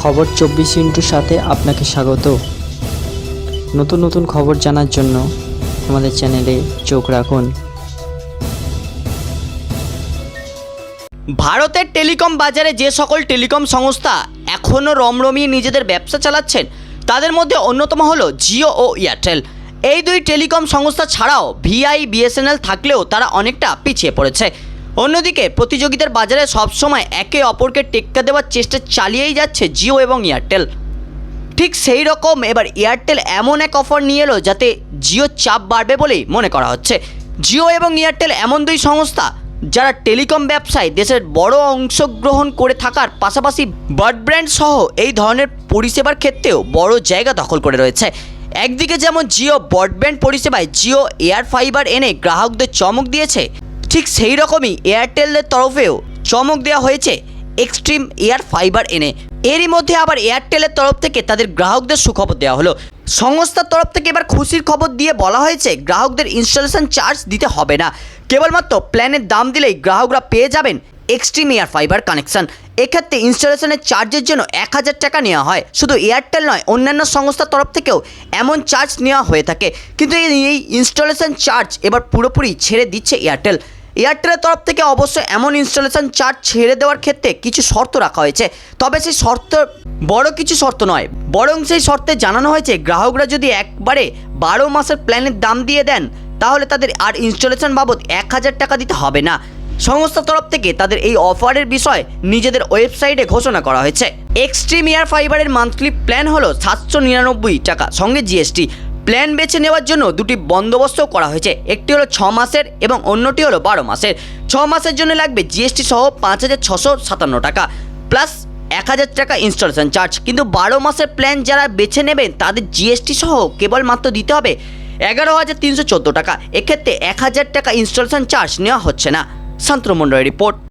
খবর চব্বিশ ইন্টুর সাথে আপনাকে স্বাগত। নতুন নতুন খবর জানার জন্য আমাদের চ্যানেলে চোখ রাখুন। ভারতের টেলিকম বাজারে যে সকল টেলিকম সংস্থা এখনও রমরমিয়ে নিজেদের ব্যবসা চালাচ্ছেন, তাদের মধ্যে অন্যতম হলো জিও ও এয়ারটেল। এই দুই টেলিকম সংস্থা ছাড়াও ভিআই, বিএসএনএল থাকলেও তারা অনেকটা পিছিয়ে পড়েছে। অন্যদিকে প্রতিযোগিতার বাজারে সবসময় একে অপরকে টেক্কা দেওয়ার চেষ্টা চালিয়েই যাচ্ছে জিও এবং এয়ারটেল। ঠিক সেই রকম এবার এয়ারটেল এমন এক অফার নিয়ে এলো যাতে জিও চাপ বাড়বে বলেই মনে করা হচ্ছে। জিও এবং এয়ারটেল এমন দুই সংস্থা যারা টেলিকম ব্যবসায় দেশের বড় অংশগ্রহণ করে থাকার পাশাপাশি ব্রডব্যান্ড সহ এই ধরনের পরিষেবার ক্ষেত্রেও বড় জায়গা দখল করে রয়েছে। একদিকে যেমন জিও ব্রডব্যান্ড পরিষেবায় জিও এয়ার ফাইবার এনে গ্রাহকদের চমক দিয়েছে ঠিক সেই রকমই এয়ারটেলের তরফেও চমক দেওয়া হয়েছে এক্সট্রিম এয়ার ফাইবার এনে। এরই মধ্যে আবার এয়ারটেলের তরফ থেকে তাদের গ্রাহকদের সুখবর দেওয়া হলো। সংস্থার তরফ থেকে এবার খুশির খবর দিয়ে বলা হয়েছে, গ্রাহকদের ইনস্টলেশন চার্জ দিতে হবে না। কেবলমাত্র প্ল্যানের দাম দিলেই গ্রাহকরা পেয়ে যাবেন এক্সট্রিম এয়ার ফাইবার কানেকশন। এক্ষেত্রে ইনস্টলেশনের চার্জের জন্য এক হাজার টাকা নেওয়া হয়। শুধু এয়ারটেল নয়, অন্যান্য সংস্থার তরফ থেকেও এমন চার্জ নেওয়া হয়ে থাকে। কিন্তু এই ইনস্টলেশন চার্জ এবার পুরোপুরি ছেড়ে দিচ্ছে এয়ারটেল। এয়ারটেলের তরফ থেকে অবশ্য এমন ইনস্টলেশন চার্জ ছেড়ে দেওয়ার ক্ষেত্রে কিছু শর্ত রাখা হয়েছে। তবে সেই শর্ত বড় কিছু শর্ত নয়, বরং সেই শর্তে জানানো হয়েছে, গ্রাহকরা যদি একবারে বারো মাসের প্ল্যানের দাম দিয়ে দেন, তাহলে তাদের আর ইনস্টলেশন বাবদ এক হাজার টাকা দিতে হবে না। সংস্থার তরফ থেকে তাদের এই অফারের বিষয় নিজেদের ওয়েবসাইটে ঘোষণা করা হয়েছে। এক্সট্রিম এয়ার ফাইবারের মান্থলি প্ল্যান হলো সাতশো নিরানব্বই টাকা, সঙ্গে জিএসটি প্ল্যান বেছে নেওয়ার জন্য দুটি বন্দোবস্তও করা হয়েছে। একটি হলো ছ মাসের এবং অন্যটি হলো বারো মাসের। ছ মাসের জন্য লাগবে জিএসটি সহ পাঁচ হাজার ছশো সাতান্ন টাকা, প্লাস এক হাজার টাকা ইনস্টলেশন চার্জ। কিন্তু বারো মাসের প্ল্যান যারা বেছে নেবেন, তাদের জিএসটি সহ কেবলমাত্র দিতে হবে এগারো হাজার তিনশো চোদ্দ টাকা। এক্ষেত্রে এক হাজার টাকা ইনস্টলেশন চার্জ নেওয়া হচ্ছে না। শান্তনু রিপোর্ট।